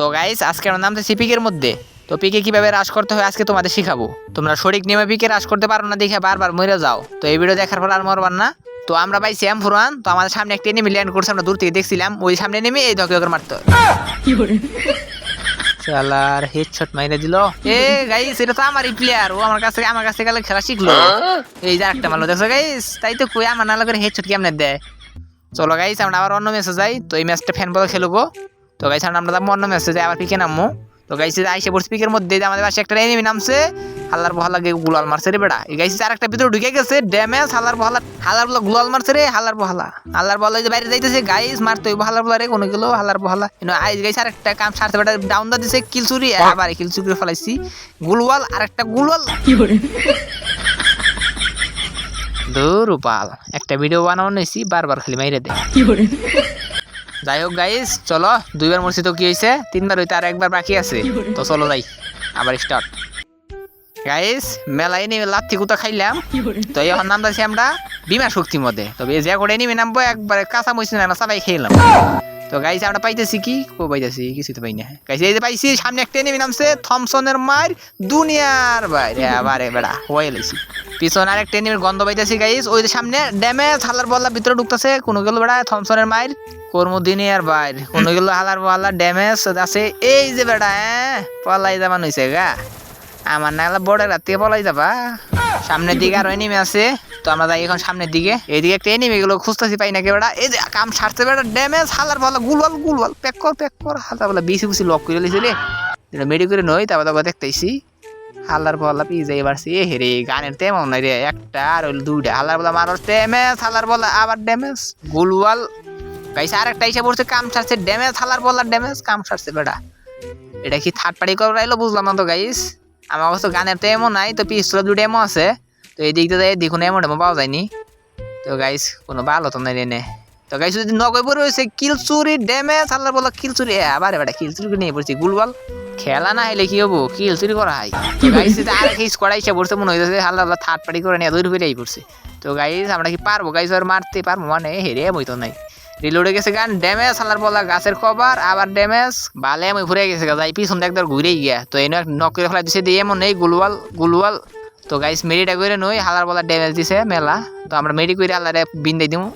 তো গাইস আজকে আমার নামতেছি পিকের মধ্যে। তো পিকে কীভাবে রাশ করতে হয় আজকে তোমাদের শিখাবো। তোমরা সঠিক নিয়মে পিকে রাশ করতে পারো না দেখে বারবার মরে যাও। তো এই ভিডিও দেখার পর আর মরবার না। তো আমরা পাই শ্যাম ফুরান তো আমাদের সামনে একটা এনিমি ল্যান্ড করছে, আমরা দূর থেকে দেখছিলাম। ওই সামনে নেমে এই ধকে মারতে। শালার হেডশট মাইরে দিল। এ গাইস এটা তো আমারই প্লেয়ার ও আমার কাছে আমার কাছে গেলে খেলা শিখলো। এই যে একটা মারলো, দেখছ গাইস তাই তো কই আমার না করে হেডশট কেমনে দেয়? চলো গাইস আমরা আবার অন্য ম্যাচে যাই। তো এই ম্যাচটা ফ্যান বলে খেলব। তো গাইস আমরা যাব অন্য ম্যাচে যাই আবার পিকে নামবো তো গাইস আইসে পড়ছে পিকের মধ্যে আমাদের পাশে একটা এনিমি নামছে। হাল্লার বহালা গে গুলাল মারছে রে বেড়া। এই গাইস আর একটা ভিতরে ঢুকে গেছে ড্যামেজ হাল্লার বহালা হাল্লার বলা গুলাল মারছে রে হাল্লার বহালা হাল্লার বহালা যে বাইরে যাইতেছে গাইস মারতে ওই হাল্লার বহালা রে কোনো গেলো হাল্লার বহালা ইনো আইস গাইস আর একটা কাম সারতে বেটা ডাউন দা দিছে কিল চুরি আবার কিল চুরি করে ফেলাইছি। গুলওয়াল আর একটা গুলওয়াল। কি দূর উপাল। একটা ভিডিও বানানো নিয়েছি বারবার খালি মাইরে দে। যাই হোক গাইস চলো, দুইবার মরছি তো কি হয়েছে তিনবার হইতে আর একবার বাকি আছে। তো চলো যাই, আবার স্টার্ট গাইস মেলায় নেমে লাথি কুতা খাইলাম। তো এখন নাম দিয়েছি আমরা বিমা শক্তি মধ্যে তবে যে করে নেমে নামবো, একবারে কাঁচা মইছি না সবাই খেলাম। তো গাইস আমরা পাইতেছি কি? কো পাইতেছি? কিছু তো পাই না। গাইস এই যে পাইছি, সামনে একটা নেমে নামছে, থমসনের মার দুনিয়ার বাইরে। আবারে বেড়া, হয়ে লাইছি পিছন আর একটা নেমের গন্ধ পাইতেছি গাইস ওই যে সামনে ড্যামেজ হালার বল্লা ভিতরে ঢুকতেছে। কোনো গেল বেড়া, থমসনের মায়ের কর্ম আর বাইর। কোনো গেল হালার বল্লা ড্যামেজ আছে? এই যে বেটা হ্যাঁ? পলাই যাবা নইছে গা। আমার না হলে বড় রাত থেকে পলাই যাবা। সামনের দিকে আরও এনিমি আছে। তো আমরা যাই এখন সামনের দিকে। এইদিকে একটা এনিমি গুলো খুঁজতেছি পাই না বেড়া এই যে কাম সারতে বেড়া ড্যামেজ হালার বলা গুলওয়াল গুলওয়াল প্যাক কর প্যাক কর হালতা বলা বিসি বুসি লক করে লিছিল এটা মেডি করে নই, তারপর তারপর দেখতেছি। হাল্লার বলা পিজে এবার সে, হেরে, গানের তেমন রে। একটা আর দুইটা। হাল্লার বলা মারো ড্যামেজ হাল্লার বলা আবার ড্যামেজ গুলওয়াল গাইছে আর একটা হিসাব পড়ছে কাম সারছে ড্যামেজ হালার বলার ড্যামেজ কাম সারছে বেটা। এটা কি থার্ড পার্টি করাইলো বুঝলাম না তো গাইস। আমার কাছে গানের তো এমন নাই, তো পিস্তলের দুটো এমন আছে। তো এই দিক দিয়ে দেখুন এমন এমন পাওয়া যায়নি। তো গাইস, কোনো ভালো তো নাই রে তো গাইস, যদি নগয় পরে হয়েছে কিল চুরি ড্যামেজ হাল্লার বলা কিল চুরি আবার বেটা কিল চুরি নিয়ে পড়ছি, গুলবল। খেলা না হলে কি হব? কিল চুরি করা হয়। গাইস আর কি স্কোয়াড আইসা পড়ছে মনে হইতেছে হাল্লা থার্ড পার্টি করে নিয়ে দূর ফিরে পড়ছে। তো গাইস, আমরা কি পারব? গাইস, আর মারতে পারব মানে হেরে বই তো নাই। রিলোডে গেছে গান ড্যামেজ হালার বলা গাছের কভার, আবার ড্যামেজ ভালে আমি ঘুরে গেছে গা যাই পিছন একদম ঘুরেই গিয়া। তো এই নক করে ফেলা দিছে, দিয়ে নেই, গুলওয়াল গুলওয়াল। তো গাইস মেরিটা করে নই হালার বলা ড্যামেজ দিছে, মেলা। তো আমরা মেরি করে হালারে বিন্দাই দিমু।